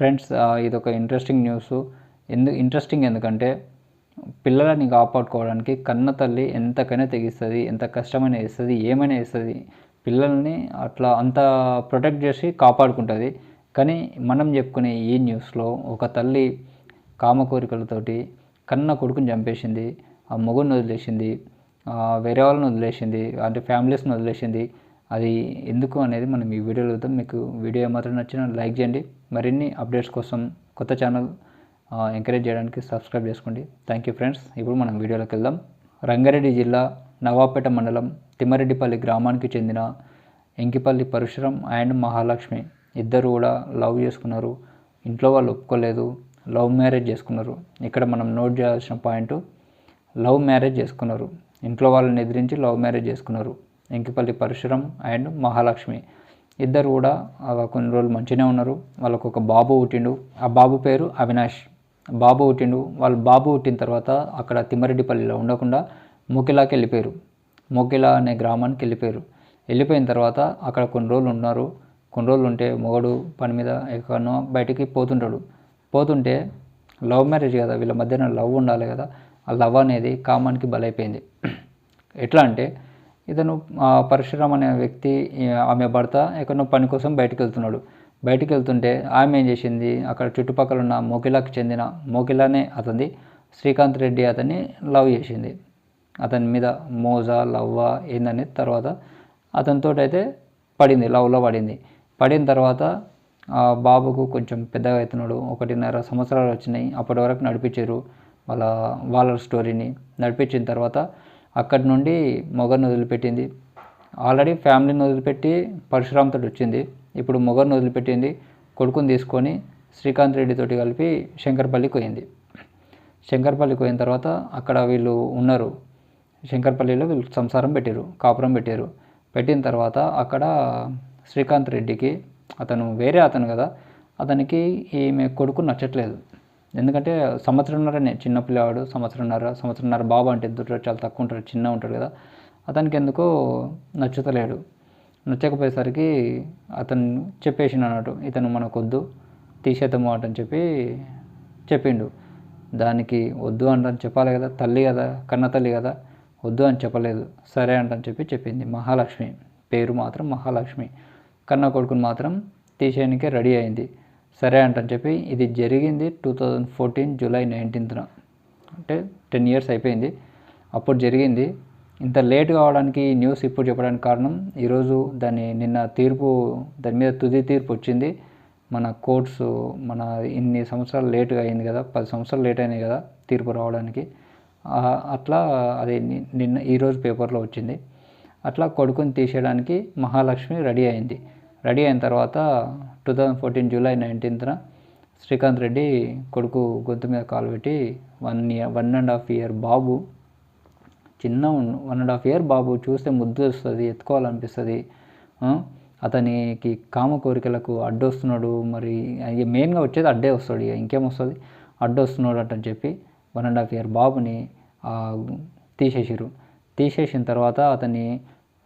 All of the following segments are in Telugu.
ఫ్రెండ్స్ ఇది ఒక ఇంట్రెస్టింగ్ న్యూస్ ఎందు ఇంట్రెస్టింగ్ ఎందుకంటే పిల్లలని కాపాడుకోవడానికి కన్న తల్లి ఎంతకైనా తెగిస్తుంది ఎంత కష్టమైనా ఇస్తుంది ఏమైనా ఇస్తుంది పిల్లల్ని అట్లా అంత ప్రొటెక్ట్ చేసి కాపాడుకుంటుంది. కానీ మనం చెప్పుకునే ఈ న్యూస్లో ఒక తల్లి కామ కోరికలతోటి కన్న కొడుకుని చంపేసింది ఆ మొగుడిని వదిలేసింది వేరే వాళ్ళని వదిలేసింది అంటే ఫ్యామిలీస్ని వదిలేసింది అది ఎందుకు అనేది మనం ఈ వీడియోలో చూద్దాం. మీకు వీడియో ఏమాత్రం నచ్చినా లైక్ చేయండి. మరిన్ని అప్డేట్స్ కోసం కొత్త ఛానల్ ఎంకరేజ్ చేయడానికి సబ్స్క్రైబ్ చేసుకోండి. థ్యాంక్ యూ ఫ్రెండ్స్ ఇప్పుడు మనం వీడియోలోకి వెళ్దాం. రంగారెడ్డి జిల్లా నవాపేట మండలం తిమ్మారెడ్డిపల్లి గ్రామానికి చెందిన ఎంకిపల్లి పరశురం అండ్ మహాలక్ష్మి ఇద్దరు కూడా లవ్ చేసుకున్నారు. ఇంట్లో వాళ్ళు ఒప్పుకోలేదు. లవ్ మ్యారేజ్ చేసుకున్నారు. ఇక్కడ మనం నోట్ చేయాల్సిన పాయింట్ లవ్ మ్యారేజ్ చేసుకున్నారు. ఇంట్లో వాళ్ళని ఎదిరించి లవ్ మ్యారేజ్ చేసుకున్నారు. ఎంకిపల్లి పరశురం అండ్ మహాలక్ష్మి. ఇద్దరు కూడా కొన్ని రోజులు మంచిగానే ఉన్నారు. వాళ్ళకు ఒక బాబు పుట్టిండు. ఆ బాబు పేరు అవినాష్. బాబు పుట్టిండు. వాళ్ళు బాబు పుట్టిన తర్వాత అక్కడ తిమ్మరెడ్డిపల్లిలో ఉండకుండా మొకిలాకి వెళ్ళిపోయారు. మొకిలా అనే గ్రామానికి వెళ్ళిపోయారు. వెళ్ళిపోయిన తర్వాత అక్కడ కొన్ని రోజులు ఉన్నారు. కొన్ని రోజులు ఉంటే మొగడు పని మీద ఎక్కడనో బయటికి పోతుంటాడు. పోతుంటే లవ్ మ్యారేజ్ కదా వీళ్ళ మధ్యన లవ్ ఉండాలి కదా. ఆ లవ్ అనేది కామానికి బలైపోయింది. ఎట్లా అంటే ఇతను పరశురామ్ అనే వ్యక్తి ఆమె భర్త ఎక్కడో పని కోసం బయటకు వెళ్తున్నాడు బయటికి వెళ్తుంటే ఆమె ఏం చేసింది? అక్కడ చుట్టుపక్కల ఉన్న మోకిలాకి చెందిన మోకిలానే అతనిది శ్రీకాంత్ రెడ్డి అతన్ని లవ్ చేసింది. అతని మీద మోజా లవ్వా ఏందనేది తర్వాత అతనితో అయితే పడింది లవ్లో పడింది. పడిన తర్వాత ఆ బాబుకు కొంచెం పెద్దగా అవుతున్నాడు ఒకటిన్నర సంవత్సరాలు వచ్చినాయి అప్పటి వరకు నడిపించారు. వాళ్ళ వాళ్ళ స్టోరీని నడిపించిన తర్వాత అక్కడి నుండి మొగర్ని వదిలిపెట్టింది. ఆల్రెడీ ఫ్యామిలీని వదిలిపెట్టి పరశురామ్తో వచ్చింది. ఇప్పుడు మొగర్ని వదిలిపెట్టింది కొడుకుని తీసుకొని శ్రీకాంత్ రెడ్డితోటి కలిపి శంకర్పల్లికి పోయింది. శంకర్పల్లికి పోయిన తర్వాత అక్కడ వీళ్ళు ఉన్నారు. శంకర్పల్లిలో వీళ్ళు సంసారం పెట్టారు కాపురం పెట్టారు పెట్టిన తర్వాత అక్కడ శ్రీకాంత్ రెడ్డికి అతను వేరే అతను కదా అతనికి ఈమె కొడుకు నచ్చట్లేదు. ఎందుకంటే సంవత్సరంన్నరనే చిన్న పిల్లవాడు సంవత్సరంన్నర సంవత్సరంన్నర బాబు అంటే ఇద్దరు చాలా తక్కువ ఉంటాడు చిన్న ఉంటాడు కదా. అతనికి ఎందుకో నచ్చుతలేడు. నచ్చకపోయేసరికి అతను చెప్పేసిన అన్నట్టు ఇతను మనకొద్దు తీసేద్దాము అని చెప్పి చెప్పిండు. దానికి వద్దు అంటని చెప్పాలి కదా తల్లి కదా కన్న తల్లి కదా వద్దు అని చెప్పలేదు. సరే అంటని చెప్పి చెప్పింది మహాలక్ష్మి. పేరు మాత్రం మహాలక్ష్మి. కన్న కొడుకుని మాత్రం తీసేయడానికి రెడీ అయింది. సరే అంటని చెప్పి ఇది జరిగింది టూ థౌజండ్ ఫోర్టీన్ జూలై నైన్టీన్త్న. అంటే టెన్ ఇయర్స్ అయిపోయింది. అప్పుడు జరిగింది. ఇంత లేట్ కావడానికి న్యూస్ ఇప్పుడు చెప్పడానికి కారణం ఈరోజు దాని నిన్న తీర్పు దాని మీద తుది తీర్పు వచ్చింది. మన కోర్ట్స్ మన ఇన్ని సంవత్సరాలు లేట్గా అయింది కదా పది సంవత్సరాలు లేట్ అయినాయి కదా తీర్పు రావడానికి. అట్లా అది నిన్న ఈరోజు పేపర్లో వచ్చింది. అట్లా కొడుకుని తీసేయడానికి మహాలక్ష్మి రెడీ అయింది. రెడీ అయిన తర్వాత టూ థౌజండ్ ఫోర్టీన్ జూలై నైన్టీన్త్న శ్రీకాంత్ రెడ్డి కొడుకు గొంతు మీద కాలు పెట్టి one year one and half year బాబు చిన్న వన్ అండ్ హాఫ్ ఇయర్ బాబు చూస్తే ముద్దు వస్తుంది ఎత్తుకోవాలనిపిస్తుంది. అతనికి కామ కోరికలకు అడ్డొస్తున్నాడు. మరి మెయిన్గా వచ్చేది అడ్డే వస్తాడు ఇక ఇంకేం వస్తుంది? అడ్డొస్తున్నాడు అంటని చెప్పి వన్ అండ్ హాఫ్ ఇయర్ బాబుని ఆ, తీసేసిరు తీసేసిన తర్వాత అతన్ని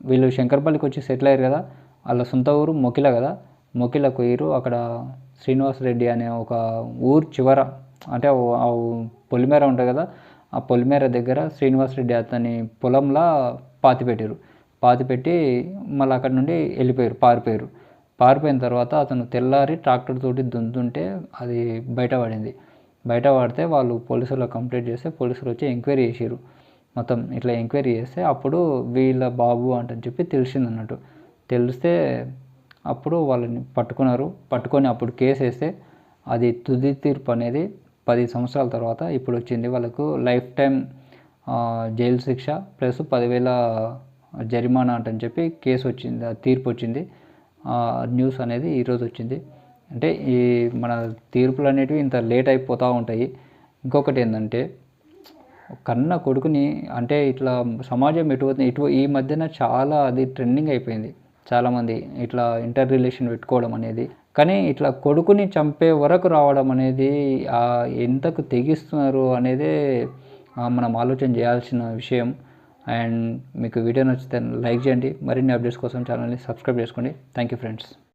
వీళ్ళు శంకర్పల్లికి వచ్చి సెటిల్ అయ్యారు కదా. వాళ్ళ సొంత ఊరు మొకిల కదా? మొకిలకు పోయిరు అక్కడ శ్రీనివాస్ రెడ్డి అనే ఒక ఊరు చివర అంటే ఆ పొలిమేర ఉంటుంది కదా? ఆ పొలిమేర దగ్గర శ్రీనివాస్ రెడ్డి అతని పొలంలో పాతి పెట్టారు పాతి పెట్టి మళ్ళీ అక్కడ నుండి వెళ్ళిపోయారు పారిపోయారు పారిపోయిన తర్వాత అతను తెల్లారి ట్రాక్టర్ తోటి దున్నుతుంటే అది బయట పడింది. బయట పడితే వాళ్ళు పోలీసులకు కంప్లైంట్ చేస్తే పోలీసులు వచ్చి ఎంక్వైరీ చేసారు మొత్తం ఇట్లా ఎంక్వైరీ చేస్తే అప్పుడు వీళ్ళ బాబు అంటని చెప్పి తెలిసింది అన్నట్టు తెలిస్తే అప్పుడు వాళ్ళని పట్టుకున్నారు. పట్టుకొని అప్పుడు కేసు వేస్తే అది తుది తీర్పు అనేది పది సంవత్సరాల తర్వాత ఇప్పుడు వచ్చింది. వాళ్ళకు లైఫ్ టైం జైలు శిక్ష ప్లస్ పదివేల జరిమానా అంటని చెప్పి కేసు వచ్చింది. తీర్పు వచ్చింది. న్యూస్ అనేది ఈరోజు వచ్చింది. అంటే ఈ మన తీర్పులు అనేటివి ఇంత లేట్ అయిపోతూ ఉంటాయి. ఇంకొకటి ఏంటంటే కన్న కొడుకుని అంటే ఇట్లా సమాజం ఎటు ఇటు ఈ మధ్యన చాలా అది ట్రెండింగ్ అయిపోయింది. చాలామంది ఇట్లా ఇంటర్ రిలేషన్ పెట్టుకోవడం అనేది. కానీ ఇట్లా కొడుకుని చంపే వరకు రావడం అనేది ఎంతకు తెగిస్తున్నారు అనేదే మనం ఆలోచన చేయాల్సిన విషయం. అండ్ మీకు వీడియో నచ్చితే లైక్ చేయండి. మరిన్ని అప్డేట్స్ కోసం ఛానల్ని సబ్స్క్రైబ్ చేసుకోండి. Thank you friends